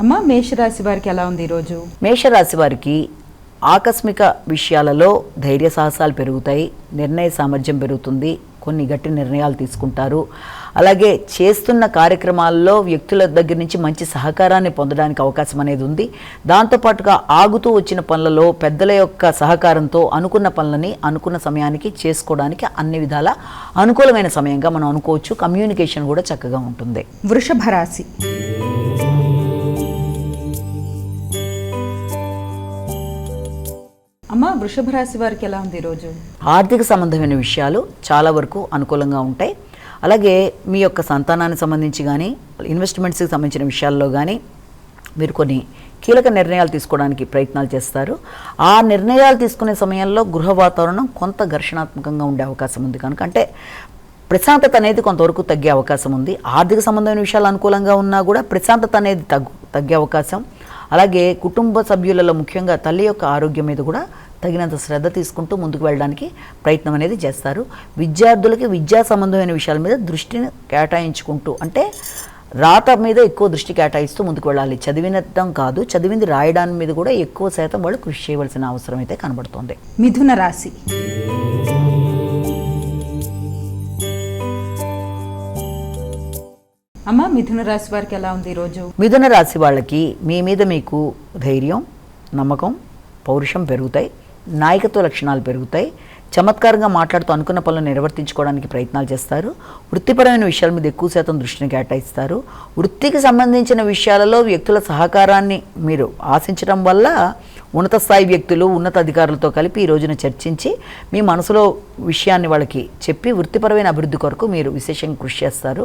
అమ్మ మేషరాశి వారికి ఎలా ఉంది ఈరోజు? మేషరాశి వారికి ఆకస్మిక విషయాలలో ధైర్య సాహసాలు పెరుగుతాయి నిర్ణయ సామర్థ్యం పెరుగుతుంది కొన్ని గట్టి నిర్ణయాలు తీసుకుంటారు. అలాగే చేస్తున్న కార్యక్రమాల్లో వ్యక్తుల దగ్గర నుంచి మంచి సహకారాన్ని పొందడానికి అవకాశం అనేది ఉంది. దాంతోపాటుగా ఆగుతూ వచ్చిన పనులలో పెద్దల యొక్క సహకారంతో అనుకున్న పనులని అనుకున్న సమయానికి చేసుకోవడానికి అన్ని విధాల అనుకూలమైన సమయంగా మనం అనుకోవచ్చు. కమ్యూనికేషన్ కూడా చక్కగా ఉంటుంది. వృషభ రాశి. అమ్మ వృషభ రాశి వారికి ఎలా ఉంది ఈరోజు ఆర్థిక సంబంధమైన విషయాలు చాలా వరకు అనుకూలంగా ఉంటాయి. అలాగే మీ యొక్క సంతానానికి సంబంధించి కానీ ఇన్వెస్ట్మెంట్స్కి సంబంధించిన విషయాల్లో కానీ మీరు కొన్ని కీలక నిర్ణయాలు తీసుకోవడానికి ప్రయత్నాలు చేస్తారు. ఆ నిర్ణయాలు తీసుకునే సమయంలో గృహ వాతావరణం కొంత ఘర్షణాత్మకంగా ఉండే అవకాశం ఉంది. కనుక అంటే ప్రశాంతత అనేది కొంతవరకు తగ్గే అవకాశం ఉంది. ఆర్థిక సంబంధమైన విషయాలు అనుకూలంగా ఉన్నా కూడా ప్రశాంతత అనేది తగ్గు తగ్గే అవకాశం. అలాగే కుటుంబ సభ్యులలో ముఖ్యంగా తల్లి యొక్క ఆరోగ్యం మీద కూడా తగినంత శ్రద్ధ తీసుకుంటూ ముందుకు వెళ్ళడానికి ప్రయత్నం అనేది చేస్తారు. విద్యార్థులకి విద్యా సంబంధమైన విషయాల మీద దృష్టిని కేటాయించుకుంటూ అంటే రాత మీద ఎక్కువ దృష్టి కేటాయిస్తూ ముందుకు వెళ్ళాలి. చదివినద్దం కాదు. చదివింది రాయడాని మీద కూడా ఎక్కువ శాతం వాళ్ళు కృషి చేయవలసిన అవసరం అయితే కనబడుతోంది. మిథున రాశి. అమ్మ మిథున రాశి వారికి ఎలా ఉంది ఈరోజు మిథున రాశి వాళ్ళకి మీ మీద మీకు ధైర్యం నమ్మకం పౌరుషం పెరుగుతాయి నాయకత్వ లక్షణాలు పెరుగుతాయి. చమత్కారంగా మాట్లాడుతూ అనుకున్న పనులు నిర్వర్తించుకోవడానికి ప్రయత్నాలు చేస్తారు. వృత్తిపరమైన విషయాల మీద ఎక్కువ శాతం దృష్టిని కేటాయిస్తారు. వృత్తికి సంబంధించిన విషయాలలో వ్యక్తుల సహకారాన్ని మీరు ఆశించడం వల్ల ఉన్నత స్థాయి వ్యక్తులు ఉన్నత అధికారులతో కలిపి ఈ రోజున చర్చించి మీ మనసులో విషయాన్ని వాళ్ళకి చెప్పి వృత్తిపరమైన అభివృద్ధి కొరకు మీరు విశేషంగా కృషి చేస్తారు.